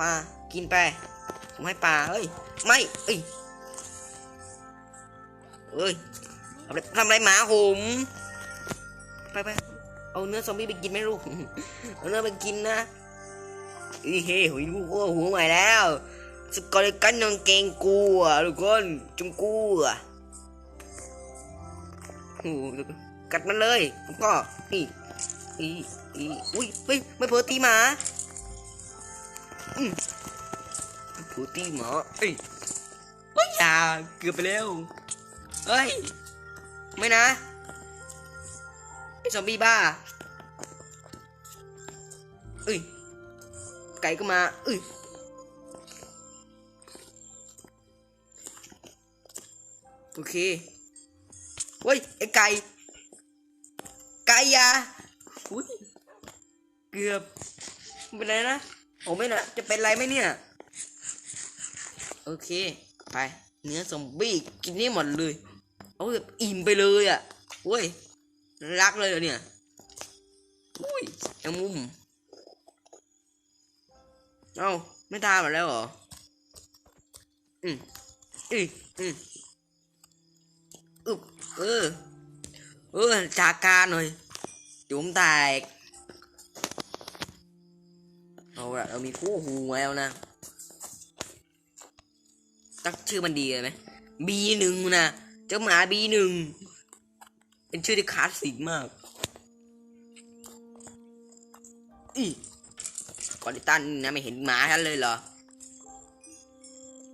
ปลากินไปผมให้ปลาเฮ้ยไม่เอ้ยเอ้ยทำอะไรทำอะไรหมาผมไปไปเอาเนื้อซอมบี้ไปกินไหมลูกเอาเนื้อไปกินนะอีเฮ้หุยลูกโอ้หัวใหม่แล้วสกอตกันนองเกงกูอะทุกคนจงกูอะกัดมันเลยผมก็นี่อีอีอุ้ยเฮ้ยไม่เผลอตีหมา ผลอตีหมาเอ้ยเฮ้ยอย่าเกือบไปแล้วเฮ้ย ไม่นะไอ้ซอมบี้บ้าเอ้ย ไก่ก็มาเอ้ยโอเคเฮ้ยไอ้ไก่ ไก่ยาอุ้ย เกือบไม่เป็นไรนะ ผมไม่นะจะเป็นไรไหมเนี่ย โอเค ไป เนื้อซอมบี้กินนี่หมดเลย เอาแบบอิ่มไปเลยอะเว้ย รักเลยเหรอเนี่ยอุ้ยแอมุม เอ้า ไม่ทานหมดแล้วเหรอ อืมอืมอืมอึบเออ เออจากการหน่อยเดี๋ยวผมแตก เอาละเรามีคู่หูแล้วนะ ตั้งชื่อมันดีเลยไหมบีหนึ่งนะเจ้าหมาบีหนึ่งเป็นชื่อที่คลาสสิกมากอีกอริตันนะไม่เห็นหมาฉันเลยเหรอ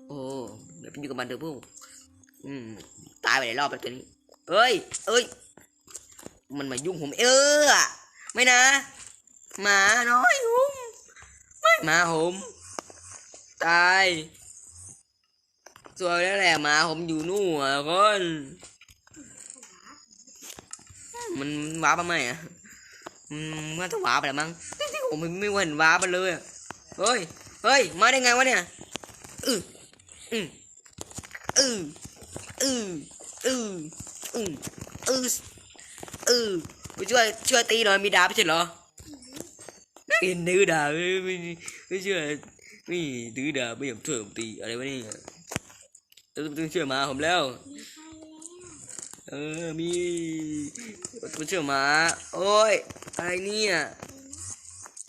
โอ้เดี๋ยวไปอยู่กับมันเถอะพวกอืม ตายไปหลายรอบแล้วตัวนี้ เอ้ย เอ้ย มันมายุ่งผมเออ ไม่นะ หมาน้อยผมไม่ หมาผมตายสวยแล้วแหละหมาผมอยู่นู่นอะคนมันว้าปะไหมอะอืมมันจะว้าไปแล้วมั้งผมไม่เห็นว้าไปเลยอะเฮ้ยเฮ้ยมาได้ไงวะเนี่ยอืออืออืออืออืออืออืออือไปช่วยช่วยตีหน่อยมีดาบไม่ใช่เหรอเอ็นดื้อดาบ ไม่เชื่อไม่ดื้อดาไม่อยากช่วยผมตีอะไรวะนี่ต้องต้องเชื่อหมาผมแล้ว เออมีต้องเชื่อหมา โอ้ยอะไรเนี่ย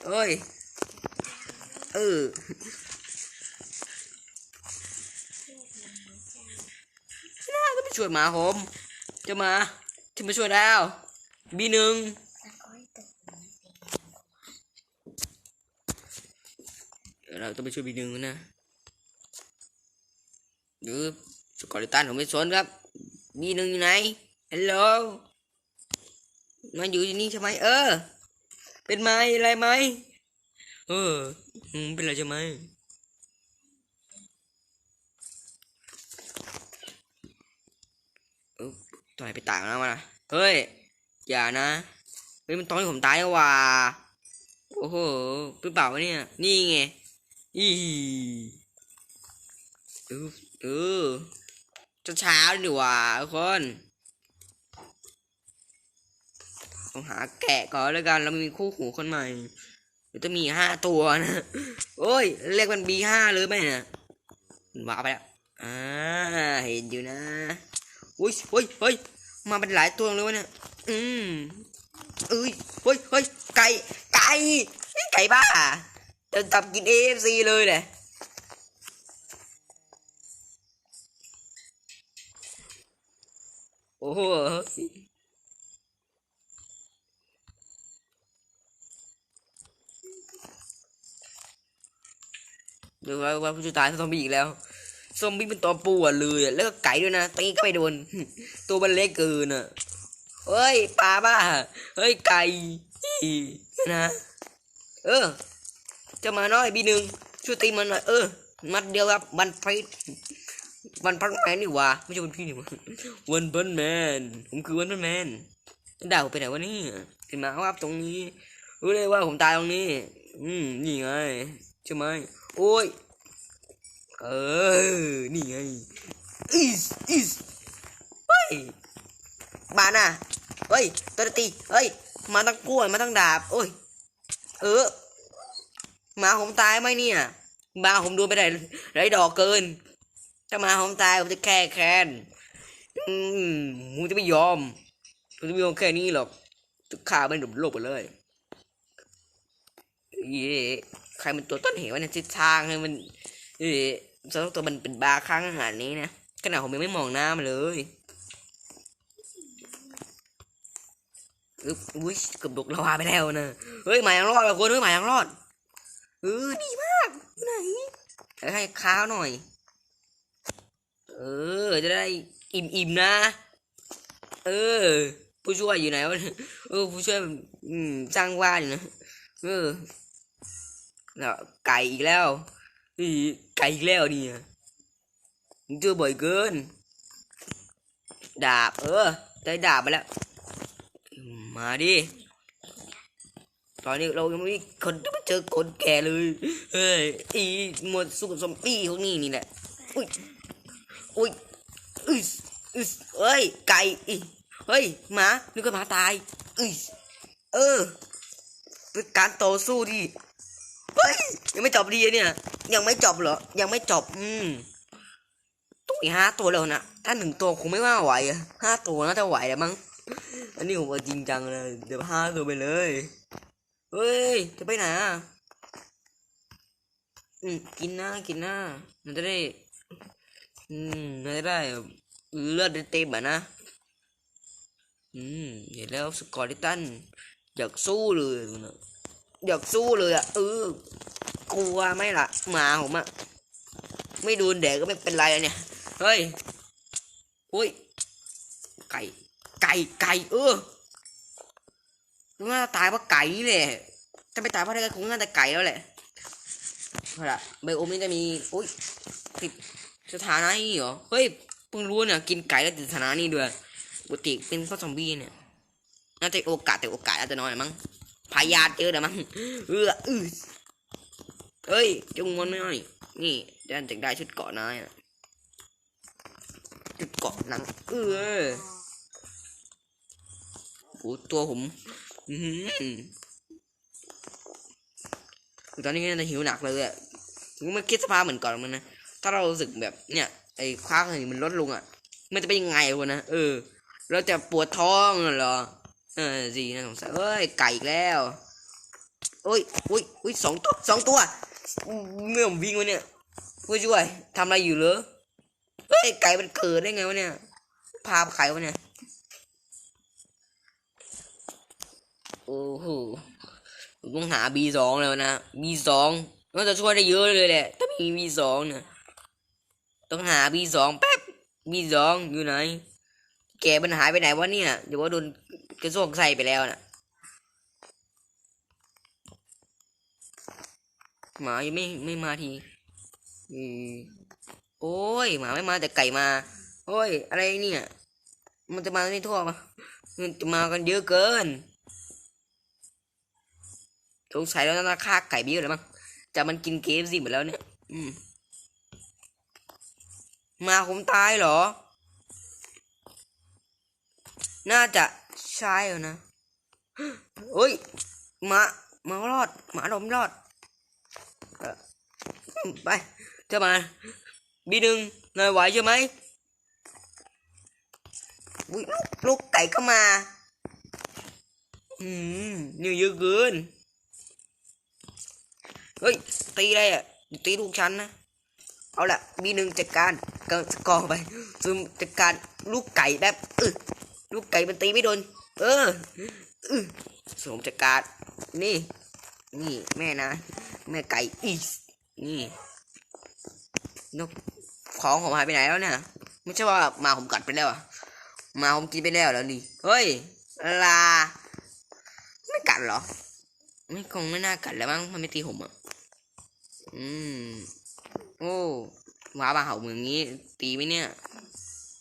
โอ้ยเออน่าจะไปช่วยหมาผมจะมาจะมาช่วยแล้วบีหนึ่ง เดี๋ยวเรา ต้องไปช่วยบีหนึ่งนะหรือสกอริตันผมไม่สนครับบีหนึ่งอยู่ไหนฮัลโหลมาอยู่ที่นี่ใช่ไหมเออ เป็นไหมอะไรไหมเออเป็นอะไรใช่ไหมเออต่อยไปตากนะมาเฮ้ย อย่านะ เฮ้ย มันตอนที่ผมตายแล้วว่ะโอ้โหหรือเปล่าวะเนี่ย นี่ไง อีเออเออจะเช้าดีกว่าทุกคนต้องหาแกะก่อนแล้วกันเรามีคู่หูคนใหม่เดี๋ยวจะมีห้าตัวนะโอ้ยเรียกมันบีห้าเลยไหมนี่ยว้าไปแล้วอ่าเห็นอยู่นะอุ้ยเฮ้ยเฮ้ยมาเป็นหลายตัวเลยวะเนี่ยอืมเอ้ยเฮ้ยเฮ้ยไก่ไก่ไก่บ้า จะจับกินเอฟซีเลยเลยโอ้โหเดี๋ยวว่าว่าผู้จะตายซอมบี้อีกแล้วซอมบี้เป็นตัวปวดเลยแล้วก็ไก่ด้วยนะตีก็ไม่โดน ตัวมันเล็กเกินอะเฮ้ยปลาบ้าเฮ้ยไก่นะ เออ จะมาน้อยบีหนึ่งช่วยตีมันหน่อยเออมัดเดียวครับวันพีวันพันแมนนี่ว่าไม่ใช่วันพี่นี่ว่าวันพันแมนผมคือวันพันแมนดาผมไปไหนวะนี่ขึ้นมาครับตรงนี้รู้เลยว่าผมตายตรงนี้ อืมนี่ไงใช่ไหมโอ้ยเออนี่ไงอิสอิสเฮ้ยบาน่ะเฮ้ยตัวตีเฮ้ยมาตั้งกล้วยมาตั้งดาบโอ้ยเออ หมาผมตายไหมเนี่ยมาผมดูไม่ได้ไรดอกเกิน ถ้ามาผมตายผมจะแค่แค้นอืมผมจะไม่ยอมผมจะไม่ยอมแค่นี้หรอกจะฆ่ามันหลุมโลกไปเลยเย่ใครมันตัวต้นเหตุวะเนี่ยทิศทางให้มันเย่สำหรับตัวมันเป็นบาค้างอาหารนี้นะขนาดผมยังไม่มองหน้ามันเลยอุ้ยเกือบตกลาวาไปแล้วนะเฮ้ยหมายังรอดว่ะคนเฮ้ยหมายังรอด เออดีมากไหนให้ข้าวหน่อย เออ จะได้อิ่มๆนะ เออ ผู้ช่วยอยู่ไหนวะเนี่ยเออ ผู้ช่วยมันอืมสร้างว่าอยู่นะเออแล้วไก่อีกแล้วอีไก่อีกแล้วเนี่ยมึงเจอบ่อยเกิน ดาบ เออ ได้ดาบมาแล้ว มาดิ ตอนนี้เรายังไม่มีคนเจอคนแก่เลยเฮ้ยอีหมดสุกซอมบี้พวกนี้นี่แหละอุ้ยอุ้ยอึสอึสเอ้ยไก่อีเฮ้ยหมานึกว่าหมาตายอึสเออเป็นการต่อสู้ที่เฮ้ยยังไม่จบดีเนี่ย ยังไม่จบเหรอยังไม่จบอืมต้องอีห้าตัวแล้วนะถ้าหนึ่งตัวคงไม่ว่าไหวห้าตัวน่าจะไหวแล้วมั้งอันนี้ผมจริงจังเลยเดี๋ยวห้าตัวไปเลย เฮ้ย จะไปไหนอะ อืม กินนะกินนะมันจะได้ อืมมันจะได้ เลือดเต็มอะนะ อืม เห็นแล้วสกอร์ติตันอยากสู้เลยนะอยากสู้เลยอะเออกลัวไหมล่ะหมาผมอะ ไม่โดนแดดก็ไม่เป็นไรอะเนี่ย เฮ้ย อุ้ย ไก่ ไก่ ไก่ เออ น่าจะตายเพราะไก่นี่แหละถ้าไม่ตายเพราะอะไรก็คงน่าจะไก่แล้วแหละเอาละไบโอมนี่จะมีอุ้ยติดสถานะนี่เหรอเฮ้ยเพิ่งรู้เนี่ยกินไก่แล้วติดสถานะนี่ด้วยปกติเป็นพราะซอมบี้เนี่ยน่าจะโอกาสแต่โอกาสอาจจะน้อยหน่อยมั้งพยาเจอแต่มั้งเอออือเฮ้ยจงมันไม่หน่อยนี่ด้านจากได้ชุดเกาะนายอะชุดเกาะหนังเออโอ้ตัวผม อือตอนนี้น่าจะหิวหนักเลยอะผมไม่คิดสภาพเหมือนก่อนมันนะ ถ้าเรารู้สึกแบบเนี่ย ไอ้คว้าอะไรมันลดลงอะมันจะเป็นยังไงวะนะ เออ เราจะปวดท้องเหรอ เออสิน่าสงสัยเอ้ย ไก่อีกแล้วโอ้ยโอ้ยโอ้ยสองตัวสองตัว เมื่อผมวิ่งมาเนี่ยผู้ช่วยทำอะไรอยู่เหรอ เฮ้ย ไก่มันเกิดได้ไงวะเนี่ย พาไข่วะเนี่ย โอ้โหต้องหา B สองแล้วนะ B สองน่าจะช่วยได้เยอะเลยแหละ ถ้ามี B สองเนี่ยต้องหา B สองแป๊บ B สองอยู่ไหน แกมันหายไปไหนวะเนี่ย เดี๋ยวว่าโดนกระโซกใส่ไปแล้วน่ะหมายังไม่ไม่มาทีอืมโอ้ยหมาไม่มาแต่ไก่มา โอ้ย อะไรเนี่ย มันจะมาไม่ทั่วมามันจะมากันเยอะเกิน สงสัยแล้วน่าฆ่าไก่ไปเยอะเลยมั้งจะมันกินเกฟสิหมดแล้วเนี่ยมมาผมตายเหรอ น่าจะใช่แล้วนะเฮ้ยหมาหมารอดหมาล้มรอดอไปเจ้ามาบีหนึ่งนายไหวใช่ไหมลูกลูกไก่ก็มา อืมนี่เยอะเกิน เฮ้ย ตีอะไรอะตีลูกฉันนะ เอาละบีหนึ่งจัดการก็กองไปซึมจัดการลูกไก่แบบอึลูกไก่มันตีไม่โดน เออเอึสมจัดการ นี่ นี่แม่นะ แม่ไก่อีสนี่นกของผมหายไปไหนแล้วเนี่ย ไม่ใช่ว่าหมาผมกัดไปแล้วอะหมาผมกินไปแล้วแล้วนี่ เฮ้ย ลา ไม่กัดเหรอ ไม่คงไม่น่ากัดแล้วมั้ง มันไม่ตีผมอะ อืม โอ้ว้าบาเห่าเหมือนงี้ ตีไหมเนี่ย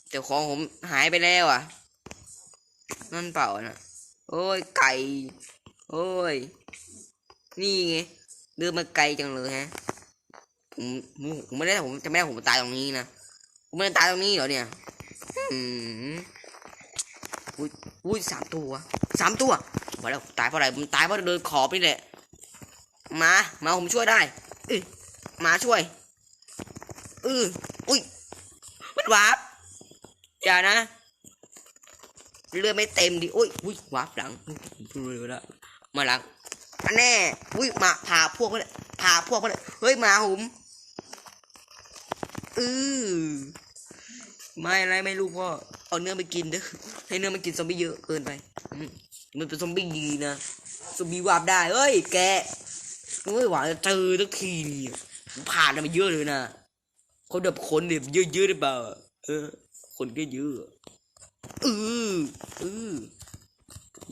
แต่ของผมหายไปแล้วอะ นั่นเปล่านะโอ้ย ไก่ โอ้ย นี่ไง เดินมาไกลจังเลยฮะผมผมผมไม่ได้ผมจะไม่ได้ผมตายตรงนี้นะผมไม่ได้ตายตรงนี้เหรอเนี่ย อืมอุ้ยอุ้ยสามตัวสามตัวมาแล้วตายเพราะอะไรผมตายเพราะเดินขอบนี่แหละมา มาผมช่วยได้ เอ้ยมาช่วยเอออุ้ยมันวาร์ปอย่านะเลือดไม่เต็มดิอุ้ยอุ้ยวาร์ปหลังเร็วล้วมาหลังอันแน่อุ้ยมาพาพวกมาเลยพาพวกมาเลยเฮ้ยมาหุมเออไม่อะไรไม่รู้พ่อเอาเนื้อไปกินเด้อให้เนื้อมันกินซอมบี้เยอะเกินไปมมันเป็นซอมบี้ดีนะซอมบี้วาร์ปได้เฮ้ยแก เฮ้ยหวานจะเจอสักทีนี่ผ่านมาเยอะเลยนะเขาดับคนเนี่ยเยอะๆหรือเปล่าเออ คนก็เยอะเออเออ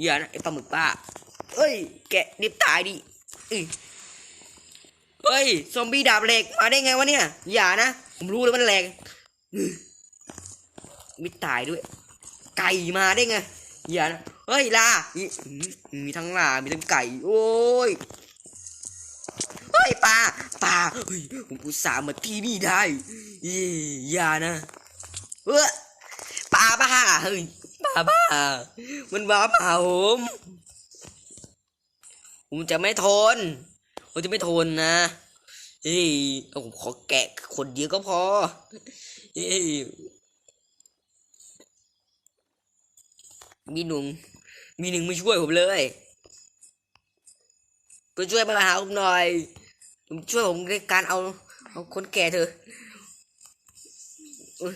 อย่านะไอ้ปลาหมึกป้าเอ้ย แกะดิบตายดิเอ้ยเฮ้ย ซอมบี้ดาบเหล็กมาได้ไงวะเนี่ย อย่านะ ผมรู้เลยมันแรงอื้อไม่ตายด้วย ไก่มาได้ไง อย่านะ เฮ้ยลามีทั้งลา มีทั้งไก่ โอ้ย ยปลาปลาเฮ้ยผมอุตส่าห์มาที่นี่ได้เอ้ยอย่านะเออปลาบ้าเฮ้ยปลาบ้า มันบ้าเปล่าผมผมจะไม่ทนผมจะไม่ทนนะเฮ้ยเอาผมขอแกะคนเดียวก็พอเฮ้ยมีหนุ่มมีหนึ่งมาช่วยผมเลยก็ช่วยมาหาผมหน่อย ผมช่วยผมในการเอาเอาคนแก่เถอะอุ๊ย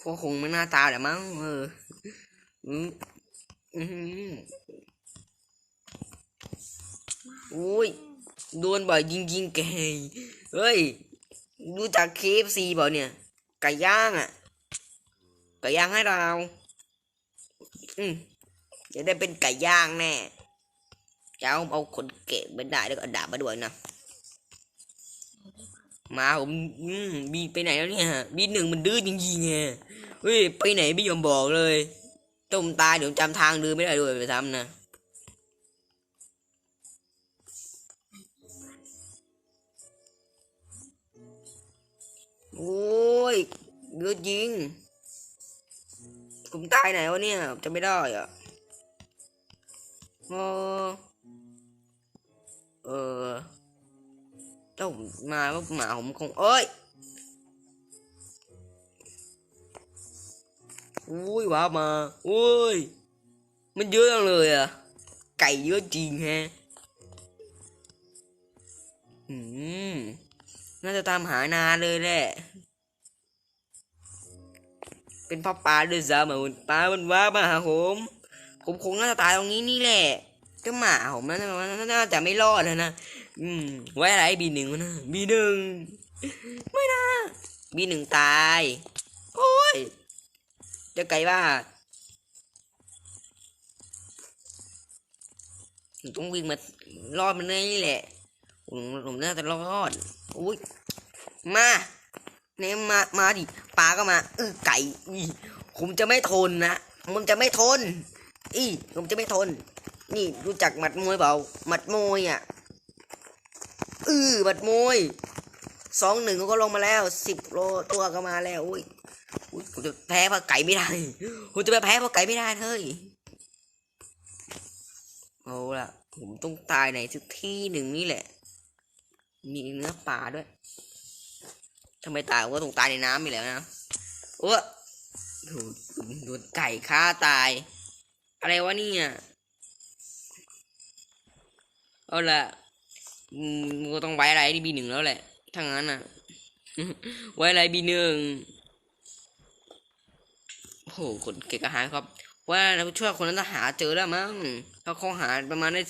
พวกคงไม่น้าตาแหละมั้งเอออืมอืมอุ้ยโดนบ่อยยิงยิงๆแกเฮ้ยรู้จักเคฟซีเปล่เนี่ย ไก่ย่างอะ ไก่ย่างให้เรา อืมจะได้เป็นไก่ย่างแน่ จะเอาเอาคนเก็บไม่ได้แล้วก็เอามาด้วยนะ มาผมบีไปไหนแล้วเนี่ยบีหนึ่งมันดื้อจริงๆไงเฮ้ยไปไหนไม่ยอมบอกเลยต้มตายเดี๋ยวจำทางดื้อไม่ได้ด้วยไปทำนะโอ้ยเยอะจริง ผมตายไหนวะเนี่ย จะไม่ได้อะเออเอ เจ้ามาว่าหมาผมคงเอ้ยอุ้ยว้ามาอุ้ยมันเยอะจังเลยอะ ไก่เยอะจริงแฮะอืมน่าจะตามหานานเลยแหละเป็นพ่อปลาด้วยซ้ำเหมือนปลามันว้าบมาหาผม ผมคงน่าจะตายตรงนี้นี่แหละ ก็หมาผมน่าจะน่าจะไม่รอดนะนะอืม ไว้อะไรบีหนึ่งวะนะบีหนึ่งไม่นะบีหนึ่งตาย โอ้ยเจะไก่ว่าต้องวิ่งมารอดมันนี่แหละ ผมผมน่าจะรอดอุ้ยมาเนี่ยมามาดิปลาก็มาเออไก่อีผมจะไม่ทนนะผมจะไม่ทน อีผมจะไม่ทน นี่รู้จักหมัดมวยเปล่าหมัดมวยอะอือบัดมวยสองหนึ่งก็ลงมาแล้วสิบโลตัวก็มาแล้วอุ้ยอุ้ยผมจะแพ้เพราะไก่ไม่ได้ผมจะไปแพ้เพราะไก่ไม่ได้เฮ้ยเอาละผมต้องตายในสักที่หนึ่งนี่แหละ มีเนื้อปลาด้วยทำไมตายก็ต้องตายในน้ำไปแล้วนะโอ้โหโดนไก่ฆ่าตาย อะไรวะเนี่ย เอาละก็ต้องไว้อะไรที่บีหนึ่งแล้วแหละถ้างั้นอะ ไว้อะไรบีหนึ่งโอ้โหคนเก่งกระหายครับ ว่าเราช่วยคนนั้นจะหาเจอแล้วมั้งถ้าเขาหาประมาณได้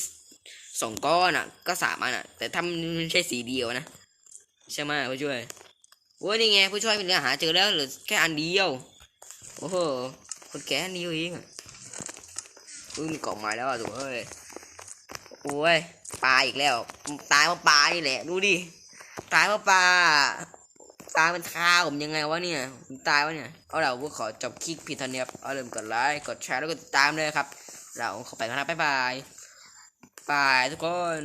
สองก้อนอะ ก็สามอันอะ แต่ถ้ามันไม่ใช่สีเดียวนะใช่ไหมผู้ช่วยโอ้ยนี่ไงผู้ช่วยมันหาเจอแล้วหลือแค่อันเดียวโอ้โหคนแก่อันเดียวเองอะอุ้ยมีกล่องไม้แล้วอะถูกเอ้ยโอ้ย ปลาอีกแล้ว ตายเพราะปลานี่แหละ ดูดิ ตายเพราะปลาปลามันฆ่าผมยังไงวะเนี่ยผมตายวะเนี่ย เอาเราพวกขอจบคลิปพีเทันเนียบเอาลืมกดไลค์ กดแชร์ แล้วก็ติดตามเลยครับ เราขอไปกันนะบ๊ายบาย บายทุกคน